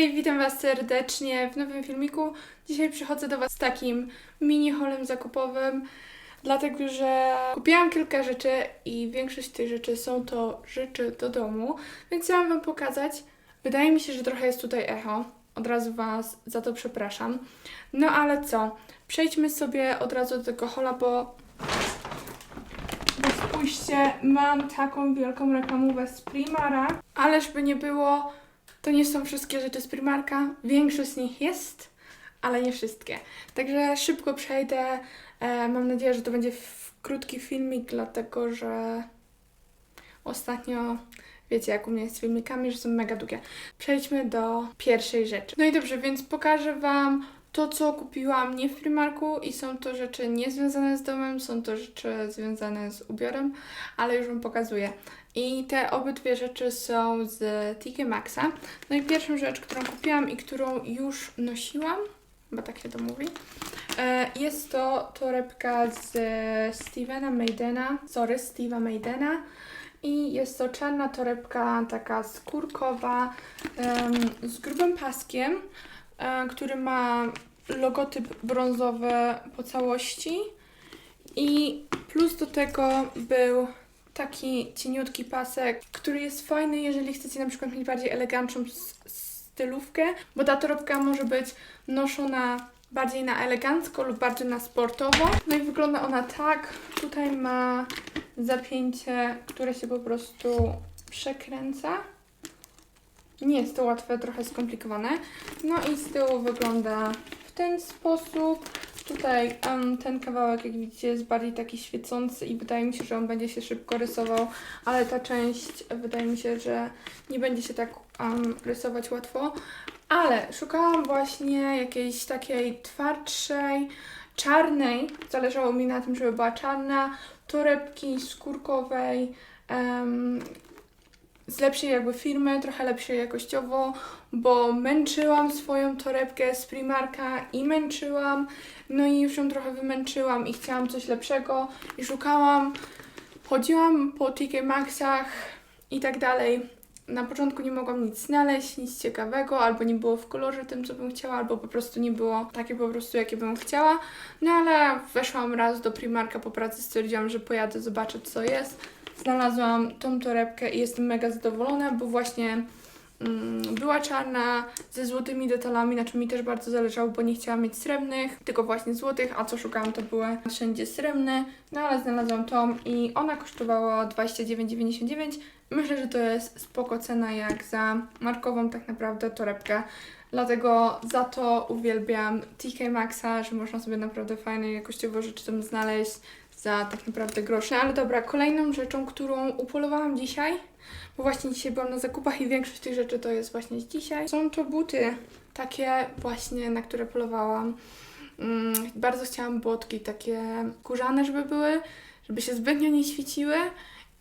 Hej, witam Was serdecznie w nowym filmiku. Dzisiaj przychodzę do Was z takim mini holem zakupowym, dlatego że kupiłam kilka rzeczy i większość tych rzeczy są to rzeczy do domu, więc chciałam Wam pokazać. Wydaje mi się, że trochę jest tutaj echo. Od razu Was za to przepraszam. No ale co? Przejdźmy sobie od razu do tego hola, bo bo spójrzcie, mam taką wielką reklamówę z Primara, ależ by nie było, to nie są wszystkie rzeczy z Primarka. Większość z nich jest, ale nie wszystkie. Także szybko przejdę. E, mam nadzieję, że to będzie krótki filmik, dlatego że ostatnio wiecie, jak u mnie z filmikami, że są mega długie. Przejdźmy do pierwszej rzeczy. No i dobrze, więc pokażę Wam to, co kupiłam nie w Primarku i są to rzeczy niezwiązane z domem, są to rzeczy związane z ubiorem, ale już Wam pokazuję. I te obydwie rzeczy są z TK Maxa. No i pierwszą rzecz, którą kupiłam i którą już nosiłam, chyba tak się to mówi, e, jest to torebka z Stevena Maidena, sorry, Steve'a Maidena. I jest to czarna torebka, taka skórkowa, z grubym paskiem, który ma logotyp brązowy po całości. I plus do tego był taki cieniutki pasek, który jest fajny, jeżeli chcecie na przykład mieć bardziej elegancką stylówkę, bo ta torebka może być noszona bardziej na elegancko lub bardziej na sportowo. No i wygląda ona tak. Tutaj ma zapięcie, które się po prostu przekręca. Nie jest to łatwe, trochę skomplikowane. No i z tyłu wygląda w ten sposób. Tutaj em, ten kawałek, jak widzicie, jest bardziej taki świecący i wydaje mi się, że on będzie się szybko rysował, ale ta część wydaje mi się, że nie będzie się tak em, rysować łatwo. Ale szukałam właśnie jakiejś takiej twardszej, czarnej, zależało mi na tym, żeby była czarna, torebki skórkowej, em, z lepszej jakby firmy, trochę lepszej jakościowo, bo męczyłam swoją torebkę z Primarka i męczyłam, no i już ją trochę wymęczyłam i chciałam coś lepszego i szukałam, chodziłam po TK Maxach i tak dalej. Na początku nie mogłam nic znaleźć, nic ciekawego, albo nie było w kolorze tym, co bym chciała, albo po prostu nie było takie po prostu, jakie bym chciała. No ale weszłam raz do Primarka po pracy, stwierdziłam, że pojadę, zobaczę co jest. Znalazłam tą torebkę i jestem mega zadowolona, bo właśnie była czarna ze złotymi detalami, na czym mi też bardzo zależało, bo nie chciałam mieć srebrnych, tylko właśnie złotych, a co szukałam to były wszędzie srebrne. No ale znalazłam tą i ona kosztowała 29,99. Myślę, że to jest spoko cena jak za markową tak naprawdę torebkę. Dlatego za to uwielbiam TK Maxa, że można sobie naprawdę fajne jakościowo rzeczy tam znaleźć za tak naprawdę grosze. Ale dobra, kolejną rzeczą, którą upolowałam dzisiaj, bo właśnie dzisiaj byłam na zakupach i większość tych rzeczy to jest właśnie z dzisiaj, są to buty takie właśnie, na które polowałam. Mm, bardzo chciałam botki takie kurzane, żeby były, żeby się zbytnio nie świeciły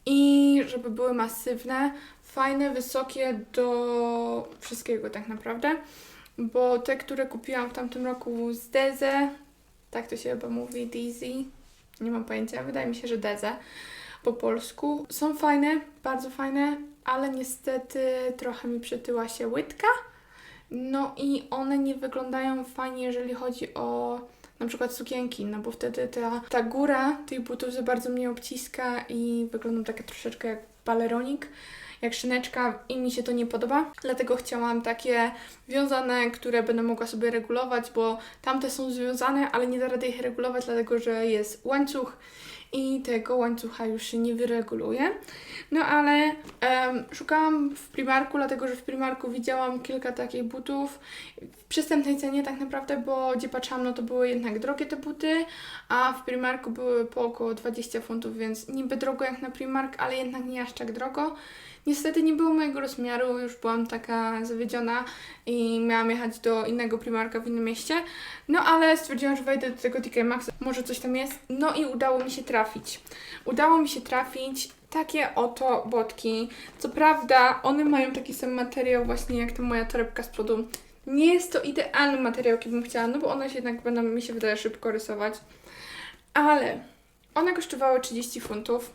i żeby były masywne, fajne, wysokie do wszystkiego tak naprawdę. Bo te, które kupiłam w tamtym roku z Deze, tak to się chyba mówi, Deezy, nie mam pojęcia, wydaje mi się, że Deze po polsku. Są fajne, bardzo fajne, ale niestety trochę mi przytyła się łydka. No i one nie wyglądają fajnie, jeżeli chodzi o na przykład sukienki, no bo wtedy ta, ta góra tych butów za bardzo mnie obciska i wyglądam takie troszeczkę jak baleronik, jak szyneczka i mi się to nie podoba. Dlatego chciałam takie wiązane, które będę mogła sobie regulować, bo tamte są związane, ale nie da rady ich regulować, dlatego że jest łańcuch i tego łańcucha już się nie wyreguluje. No ale em, szukałam w Primarku, dlatego że w Primarku widziałam kilka takich butów w przystępnej cenie tak naprawdę, bo gdzie patrzyłam, no to były jednak drogie te buty, a w Primarku były po około 20 funtów, więc niby drogo jak na Primark, ale jednak nie aż tak drogo. Niestety nie było mojego rozmiaru, już byłam taka zawiedziona i miałam jechać do innego Primarka w innym mieście. No ale stwierdziłam, że wejdę do tego TK Maxa, może coś tam jest. No i udało mi się trafić. Udało mi się trafić takie oto botki. Co prawda one mają taki sam materiał właśnie jak ta moja torebka z przodu. Nie jest to idealny materiał, jaki bym chciała, no bo one się jednak będą, mi się wydaje, szybko rysować. Ale one kosztowały 30 funtów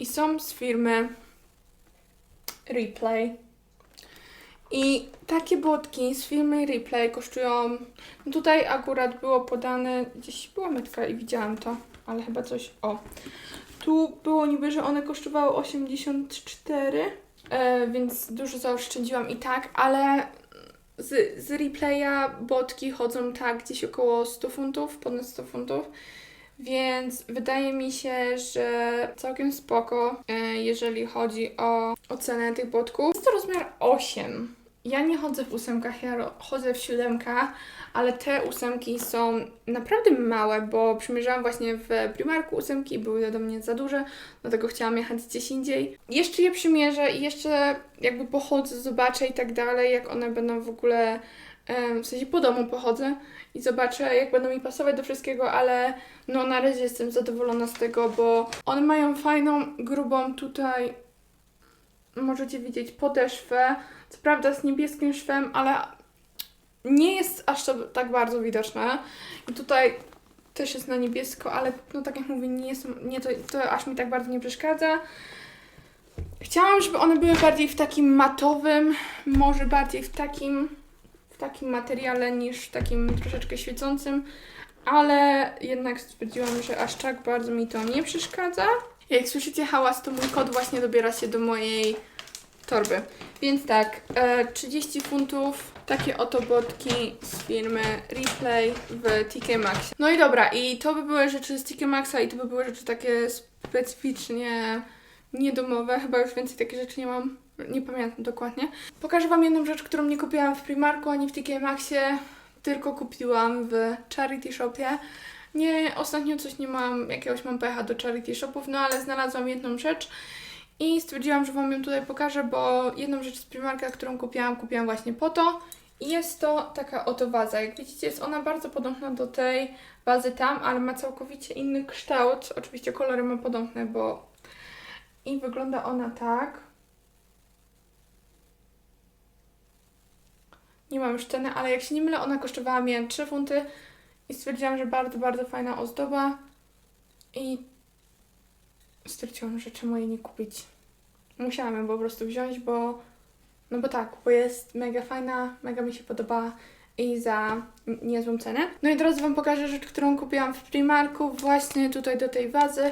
i są z firmy Replay. I takie botki z firmy Replay kosztują. No tutaj akurat było podane. Gdzieś była metka i widziałam to, ale chyba coś. O. Tu było niby, że one kosztowały 84, e, więc dużo zaoszczędziłam i tak, ale z, z replaya botki chodzą tak gdzieś około 100 funtów, ponad 100 funtów. Więc wydaje mi się, że całkiem spoko, e, jeżeli chodzi o ocenę tych botków. Jest to rozmiar 8. Ja nie chodzę w ósemkach, ja chodzę w siódemkach, ale te ósemki są naprawdę małe, bo przymierzałam właśnie w Primarku ósemki były do mnie za duże, dlatego chciałam jechać gdzieś indziej. Jeszcze je przymierzę i jeszcze jakby pochodzę, zobaczę i tak dalej, jak one będą w ogóle, w sensie po domu pochodzę i zobaczę, jak będą mi pasować do wszystkiego, ale no na razie jestem zadowolona z tego, bo one mają fajną, grubą tutaj, możecie widzieć, podeszwę, co prawda z niebieskim szwem, ale nie jest aż to tak bardzo widoczne. I tutaj też jest na niebiesko, ale no tak jak mówię, nie, jest, nie to, to aż mi tak bardzo nie przeszkadza. Chciałam, żeby one były bardziej w takim matowym, może bardziej w takim, w takim materiale niż w takim troszeczkę świecącym, ale jednak stwierdziłam, że aż tak bardzo mi to nie przeszkadza. Jak słyszycie hałas, to mój kot właśnie dobiera się do mojej torby. Więc tak, e, 30 funtów, takie oto botki z firmy Replay w TK Maxx. No i dobra, i to by były rzeczy z TK Maxa i to by były rzeczy takie specyficznie niedomowe. Chyba już więcej takich rzeczy nie mam, nie pamiętam dokładnie. Pokażę Wam jedną rzecz, którą nie kupiłam w Primarku ani w TK Maxie, tylko kupiłam w Charity Shopie. Nie, ostatnio coś nie mam, jakiegoś mam pecha do charity shopów, no ale znalazłam jedną rzecz i stwierdziłam, że Wam ją tutaj pokażę, bo jedną rzecz z Primarka, którą kupiłam, kupiłam właśnie po to. I jest to taka oto waza. Jak widzicie, jest ona bardzo podobna do tej wazy tam, ale ma całkowicie inny kształt. Oczywiście kolory ma podobne, bo... I wygląda ona tak. Nie mam już ceny, ale jak się nie mylę, ona kosztowała mnie 3 funty. I stwierdziłam, że bardzo, bardzo fajna ozdoba. I stwierdziłam, że czemu jej nie kupić. Musiałam ją po prostu wziąć, bo no bo tak, bo jest mega fajna, mega mi się podoba i za niezłą cenę. No i teraz Wam pokażę rzecz, którą kupiłam w Primarku właśnie tutaj do tej wazy.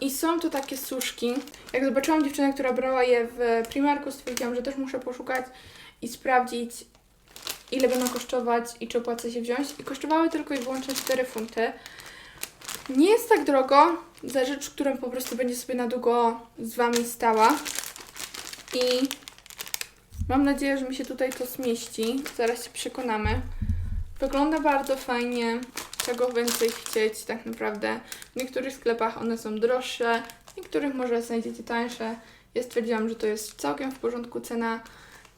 I są to takie suszki. Jak zobaczyłam dziewczynę, która brała je w Primarku, stwierdziłam, że też muszę poszukać i sprawdzić, ile będą kosztować i czy opłaca się wziąć. I kosztowały tylko i wyłącznie 4 funty. Nie jest tak drogo za rzecz, którą po prostu będzie sobie na długo z Wami stała. I mam nadzieję, że mi się tutaj to zmieści. Zaraz się przekonamy. Wygląda bardzo fajnie. Czego więcej chcieć tak naprawdę. W niektórych sklepach one są droższe, w niektórych może znajdziecie tańsze. Ja stwierdziłam, że to jest całkiem w porządku cena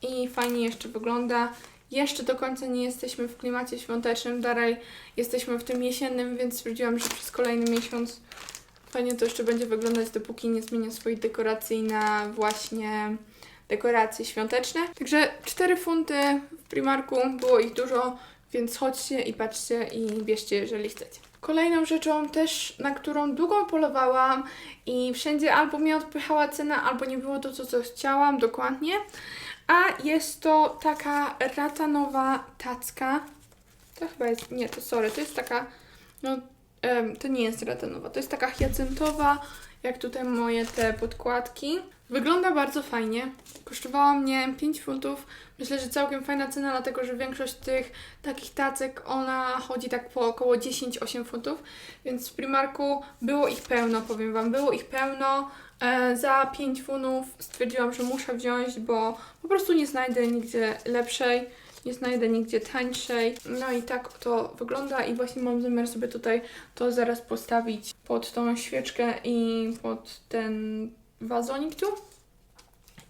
i fajnie jeszcze wygląda. Jeszcze do końca nie jesteśmy w klimacie świątecznym, dalej jesteśmy w tym jesiennym, więc stwierdziłam, że przez kolejny miesiąc fajnie to jeszcze będzie wyglądać, dopóki nie zmienię swoich dekoracji na właśnie dekoracje świąteczne. Także 4 funty w Primarku, było ich dużo, więc chodźcie i patrzcie i bierzcie, jeżeli chcecie. Kolejną rzeczą też, na którą długo polowałam i wszędzie albo mnie odpychała cena, albo nie było to, co, co chciałam dokładnie, a jest to taka ratanowa tacka. To chyba jest, nie, to sorry, to jest taka, no to nie jest ratanowa, to jest taka hiacyntowa, jak tutaj moje te podkładki. Wygląda bardzo fajnie. Kosztowała mnie 5 funtów. Myślę, że całkiem fajna cena, dlatego że większość tych takich tacek, ona chodzi tak po około 10-8 funtów, więc w Primarku było ich pełno, powiem Wam, było ich pełno. E, za 5 funtów stwierdziłam, że muszę wziąć, bo po prostu nie znajdę nigdzie lepszej, nie znajdę nigdzie tańszej. No i tak to wygląda i właśnie mam zamiar sobie tutaj to zaraz postawić pod tą świeczkę i pod ten wazonik tu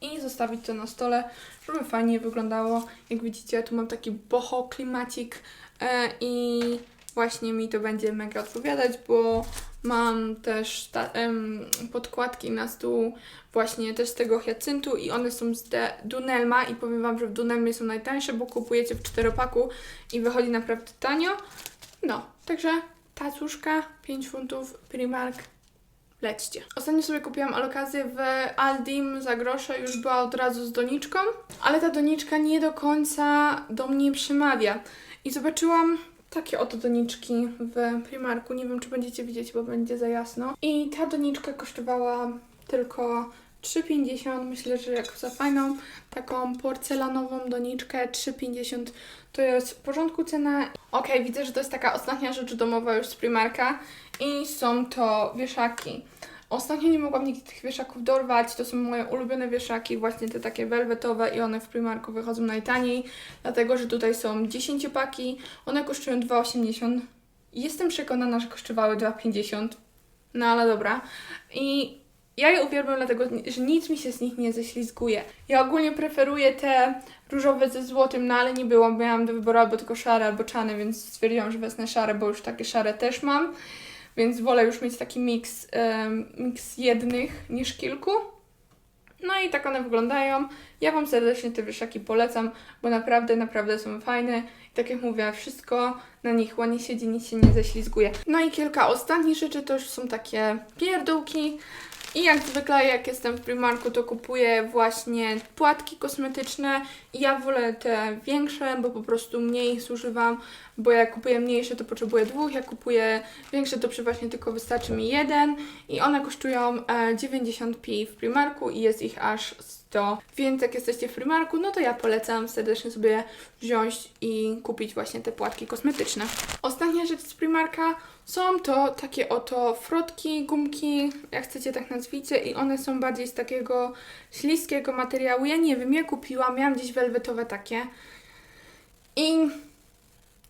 i zostawić to na stole, żeby fajnie wyglądało. Jak widzicie, tu mam taki boho klimacik e, i właśnie mi to będzie mega odpowiadać, bo mam też ta, em, podkładki na stół właśnie też z tego hiacyntu i one są z de- Dunelma i powiem Wam, że w Dunelmie są najtańsze, bo kupujecie w czteropaku i wychodzi naprawdę tanio. No, także tacuszka 5 funtów Primark lećcie. Ostatnio sobie kupiłam alokację w Aldim za grosze, już była od razu z doniczką, ale ta doniczka nie do końca do mnie przemawia. I zobaczyłam takie oto doniczki w Primarku, nie wiem czy będziecie widzieć, bo będzie za jasno. I ta doniczka kosztowała tylko 3,50, myślę, że jak za fajną taką porcelanową doniczkę 3,50 to jest w porządku cena. Okej, widzę, że to jest taka ostatnia rzecz domowa już z Primarka i są to wieszaki. Ostatnio nie mogłam nigdy tych wieszaków dorwać, to są moje ulubione wieszaki, właśnie te takie welwetowe i one w Primarku wychodzą najtaniej, dlatego, że tutaj są 10 paki, one kosztują 2,80 Jestem przekonana, że kosztowały 2,50 no ale dobra. I ja je uwielbiam dlatego, że nic mi się z nich nie ześlizguje. Ja ogólnie preferuję te różowe ze złotym, no ale nie było, miałam do wyboru albo tylko szare, albo czane, więc stwierdziłam, że wezmę szare, bo już takie szare też mam. Więc wolę już mieć taki miks, miks jednych niż kilku. No i tak one wyglądają. Ja Wam serdecznie te wieszaki polecam, bo naprawdę, naprawdę są fajne. I tak jak mówię, wszystko na nich ładnie siedzi, nic się nie ześlizguje. No i kilka ostatnich rzeczy to już są takie pierdółki. I jak zwykle, jak jestem w Primarku, to kupuję właśnie płatki kosmetyczne. Ja wolę te większe, bo po prostu mniej ich zużywam, bo jak kupuję mniejsze, to potrzebuję dwóch, jak kupuję większe, to przeważnie tylko wystarczy mi jeden. I one kosztują e, 90p w Primarku i jest ich aż 100. Więc jak jesteście w Primarku, no to ja polecam serdecznie sobie wziąć i kupić właśnie te płatki kosmetyczne. Ostatnia rzecz z Primarka są to takie oto frotki, gumki, jak chcecie tak nazwijcie i one są bardziej z takiego śliskiego materiału. Ja nie wiem, ja kupiłam, miałam gdzieś welwetowe takie i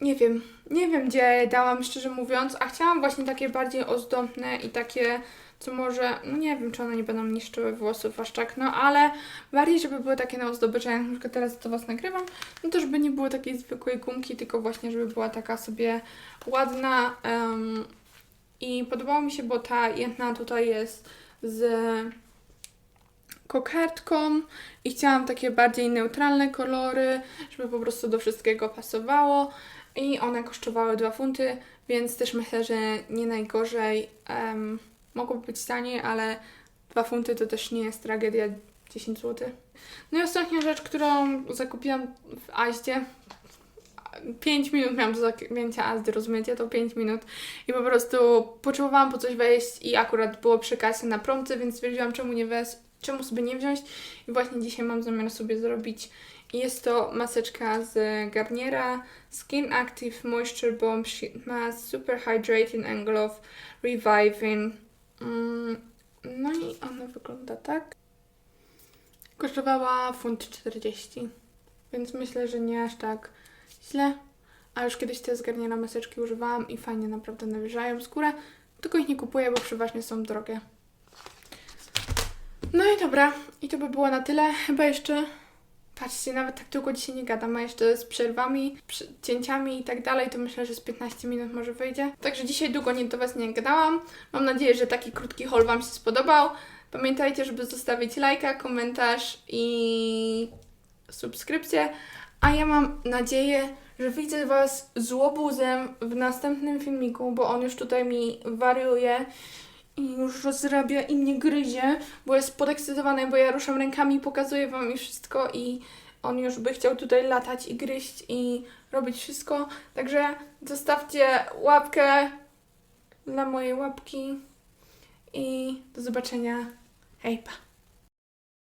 nie wiem, nie wiem gdzie dałam szczerze mówiąc, a chciałam właśnie takie bardziej ozdobne i takie co może, no nie wiem, czy one nie będą niszczyły włosów aż tak, no ale bardziej, żeby były takie na jak na przykład teraz do Was nagrywam, no to żeby nie było takiej zwykłej gumki, tylko właśnie, żeby była taka sobie ładna em, i podobało mi się, bo ta jedna tutaj jest z kokardką i chciałam takie bardziej neutralne kolory, żeby po prostu do wszystkiego pasowało i one kosztowały 2 funty, więc też myślę, że nie najgorzej. Um, mogłoby być taniej, ale 2 funty to też nie jest tragedia 10 zł. No i ostatnia rzecz, którą zakupiłam w Aździe. 5 minut miałam do zakupienia Azdy, rozumiecie? To 5 minut. I po prostu potrzebowałam po coś wejść i akurat było przy kasie na promce, więc stwierdziłam, czemu nie wez, czemu sobie nie wziąć. I właśnie dzisiaj mam zamiar sobie zrobić. Jest to maseczka z Garniera Skin Active Moisture Bomb Sheet Mask Super Hydrating and Glow Reviving. Mm, no i ona wygląda tak. Kosztowała funt 40, więc myślę, że nie aż tak źle. A już kiedyś te z Garniera maseczki używałam i fajnie naprawdę nawilżają skórę, tylko ich nie kupuję, bo przeważnie są drogie. No i dobra, i to by było na tyle. Chyba jeszcze Patrzcie, nawet tak długo dzisiaj nie gadam, a jeszcze z przerwami, cięciami i tak dalej, to myślę, że z 15 minut może wyjdzie. Także dzisiaj długo nie do Was nie gadałam. Mam nadzieję, że taki krótki haul Wam się spodobał. Pamiętajcie, żeby zostawić lajka, komentarz i subskrypcję. A ja mam nadzieję, że widzę Was z łobuzem w następnym filmiku, bo on już tutaj mi wariuje i już rozrabia i mnie gryzie, bo jest podekscytowany, bo ja ruszam rękami, pokazuję Wam i wszystko i on już by chciał tutaj latać i gryźć i robić wszystko. Także zostawcie łapkę dla mojej łapki i do zobaczenia. Hej, pa!